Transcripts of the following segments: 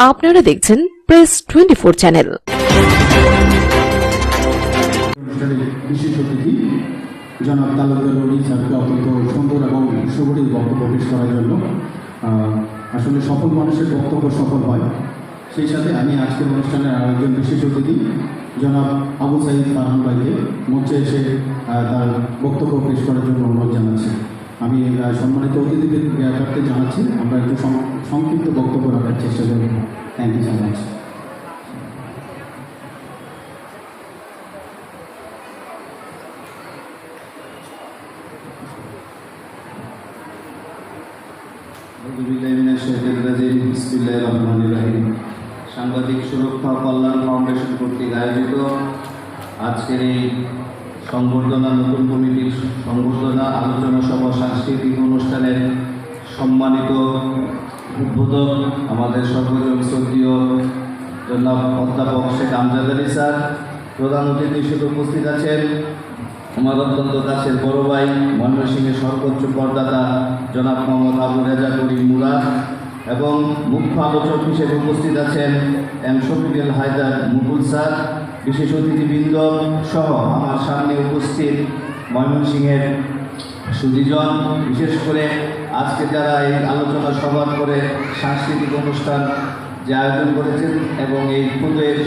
আপনারা দেখছেন press twenty four channel বিশেষ অতিথি, জনাব তালুকদার স্যারকে অত্যন্ত সুন্দর এবং সুগঠিত বক্তব্য পেশ করার জন্য আসলে সফল মানুষের বক্তব্য সফল হয়। সেই সাথে আমি আজকের অনুষ্ঠানের আরেকজন বিশেষ অতিথি, জনাব আবু সাইদ ফারহান ভাইকে মঞ্চে এসে তার বক্তব্য পেশ করার জন্য অনুরোধ জানাচ্ছি। আমি সম্মানিত অতিথিদের ব্যাপারকে জানাচ্ছি, আমরা একটু সংক্ষিপ্ত বক্তব্য রাখার চেষ্টা করব। থ্যাংক ইউ সো মাচ সাংবাদিক সুরক্ষা কল্যাণ ফাউন্ডেশন কর্তৃক আয়োজিত আজকের এই সংবর্ধনা নতুন কমিটির সংবর্ধনা আলোচনা সভা সাংস্কৃতিক অনুষ্ঠানের সম্মানিত উদ্বোধক আমাদের সর্বজন শ্রদ্ধীয় জনাব অধ্যাপক শেখ আমজাদ আলী স্যার, প্রধান অতিথি হিসেবে উপস্থিত আছেন আমার অত্যন্ত কাছের বড় ভাই, ময়মনসিংহের সর্বোচ্চ করদাতা জনাব মোহাম্মদ আবু রেজা করিম মুরাদ। এবং মুখ্য আলোচক হিসেবে উপস্থিত আছেন এম শফিকুল হায়দার মুকুল স্যার, বিশেষ অতিথিবৃন্দ সহ আমার সামনে উপস্থিত ময়মনসিংহের সুদীজন, বিশেষ করে আজকে যারা এই আলোচনা সভা করে সাংস্কৃতিক অনুষ্ঠান যে আয়োজন করেছেন এবং এই পুজোর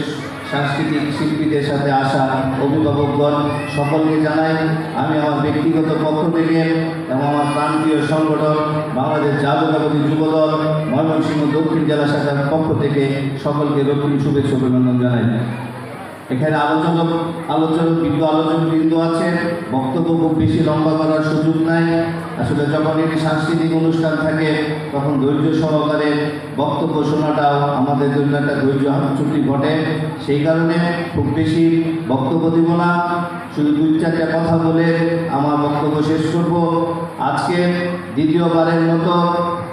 সাংস্কৃতিক শিল্পীদের সাথে আসা অভিভাবকগণ সকলকে জানাই, আমি আমার ব্যক্তিগত পক্ষ থেকে এবং আমার প্রান্তীয় সংগঠন বাংলাদেশ জাতীয়তাবাদী যুবদল ময়মনসিংহ দক্ষিণ জেলা শাখার পক্ষ থেকে সকলকে দক্ষিণ শুভেচ্ছা অভিনন্দন জানাই। এখানে আলোচক আলোচক, বিন্দু আলোচক বিন্দু আছে বক্তব্য খুব বেশি লম্বা করার সুযোগ নাই। আসলে যখন একটি সাংস্কৃতিক অনুষ্ঠান থাকে, তখন ধৈর্য সহকারে বক্তব্য শোনাটাও আমাদের জন্য একটা ধৈর্য চুক্তি ঘটে। সেই কারণে খুব বেশি বক্তব্য দিব না। শুধু দুই, চারটা কথা বলে আমার বক্তব্য শেষ করব। আজকে দ্বিতীয়বারের মতো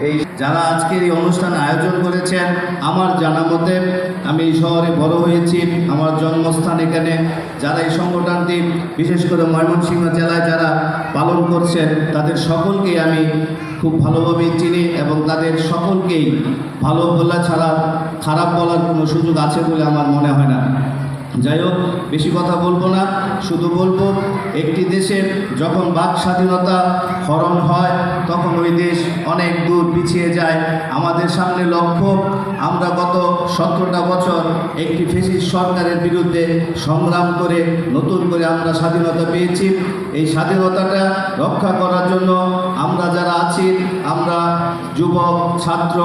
এই যারা আজকের এই অনুষ্ঠান আয়োজন করেছেন, আমার জানা মতে আমি এই শহরে বড় হয়েছি। আমার জন্মস্থান এখানে। যারা এই সংগঠনটি, বিশেষ করে ময়মনসিংহ জেলায় যারা করছেন, তাদের সকলকে আমি খুব ভালোভাবে চিনি এবং তাদের সকলকেই ভালো বলা ছাড়া খারাপ বলার কোনো সুযোগ আছে বলে আমার মনে হয় না। যাই হোক, বেশি কথা বলব না, শুধু বলব, একটি দেশের যখন বাক স্বাধীনতা হরণ হয়, তখন ওই দেশ অনেক দূর পিছিয়ে যায়। আমাদের সামনে লক্ষ্য, আমরা গত সতেরোটা বছর একটি ফেসিস সরকারের বিরুদ্ধে সংগ্রাম করে, নতুন করে আমরা স্বাধীনতা পেয়েছি। এই স্বাধীনতাটা রক্ষা করার জন্য আমরা যারা আছি, আমরা যুবক, ছাত্র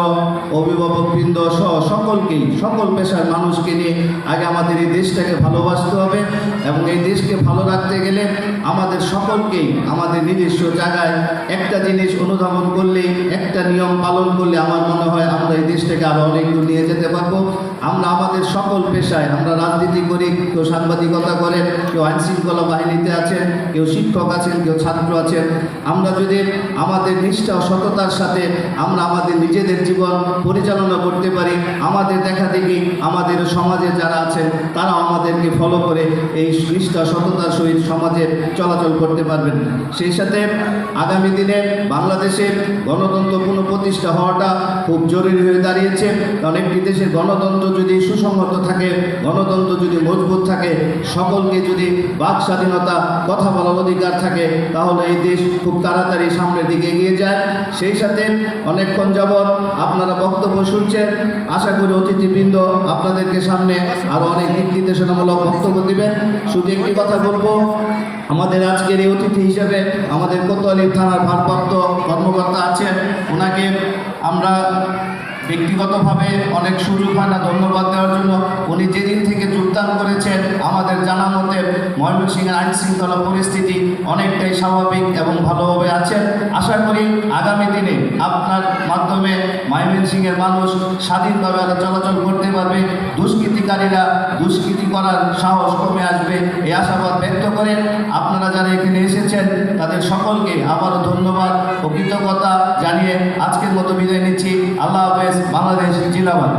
অভিভাবকবৃন্দ সহ সকলকেই, সকল পেশার মানুষকে নিয়ে আগে আমাদের এই দেশটাকে ভালোবাসতে হবে এবং এই দেশকে ভালো রাখতে গেলে আমাদের সকলকেই, আমাদের নিজস্ব জায়গায় একটা জিনিস অনুধাবন করলেই, একটা নিয়ম পালন করলে আমার মনে হয় আমরা এই দেশটাকে আরও অনেক দূর নিয়ে যেতে পারব। আমরা আমাদের সকল পেশায়, আমরা রাজনীতি করি, কেউ সাংবাদিকতা করেন কেউ আইনশৃঙ্খলা বাহিনীতে আছেন, কেউ শিক্ষক আছেন, কেউ ছাত্র আছেন। আমরা যদি আমাদের নিষ্ঠা ও সততার সাথে আমরা আমাদের নিজেদের জীবন পরিচালনা করতে পারি, আমাদের দেখা দেখি আমাদের সমাজে যারা আছেন, তারাও আমাদেরকে ফলো করে এই নিষ্ঠা সততার সহিত সমাজে চলাচল করতে পারবেন। সেই সাথে আগামী দিনে বাংলাদেশে গণতন্ত্র পুনঃপ্রতিষ্ঠা হওয়াটা খুব জরুরি হয়ে দাঁড়িয়েছে। একটি দেশের গণতন্ত্র যদি সুসংহত থাকে, গণতন্ত্র যদি মজবুত থাকে, সকলকে যদি বাক স্বাধীনতা, কথা বলার অধিকার থাকে, তাহলে এই দেশ খুব তাড়াতাড়ি সামনের দিকে এগিয়ে যায়। সেই সাথে অনেকক্ষণ যাবৎ আপনারা বক্তব্য শুনছেন। আশা করি অতিথিবৃন্দ আপনাদেরকে সামনে আরও অনেক দিক নির্দেশনামূলক বক্তব্য দিবেন। শুধু একটি কথা বলব, আমাদের আজকের এই অতিথি হিসেবে আমাদের কোতোয়ালি থানার ভারপ্রাপ্ত কর্মকর্তা আছেন। ওনাকে আমরা ব্যক্তিগতভাবে অনেক সুযোগ হয় না, ধন্যবাদ দেওয়ার জন্য। উনি যেদিন থেকে যোগদান করেছেন, আমাদের জানা মতে ময়মনসিংহের আইন শৃঙ্খলা পরিস্থিতি অনেকটাই স্বাভাবিক এবং ভালোভাবে আছেন আশা করি আগামী দিনে আপনার মাধ্যমে ময়মনসিংহের মানুষ স্বাধীনভাবে আরও চলাচল করতে পারবে। দুষ্কৃতিকারীরা দুষ্কৃতি করার সাহস কমে আসবে, এই আশাবাদ ব্যক্ত করে আপনারা যারা এখানে এসেছেন, তাদের সকলকে আবারও ধন্যবাদ। কৃতজ্ঞতা জানিয়ে আজকের মতো বিদায় নিচ্ছি। আল্লাহ হাফেজ বাংলাদেশ জিন্দাবাদ।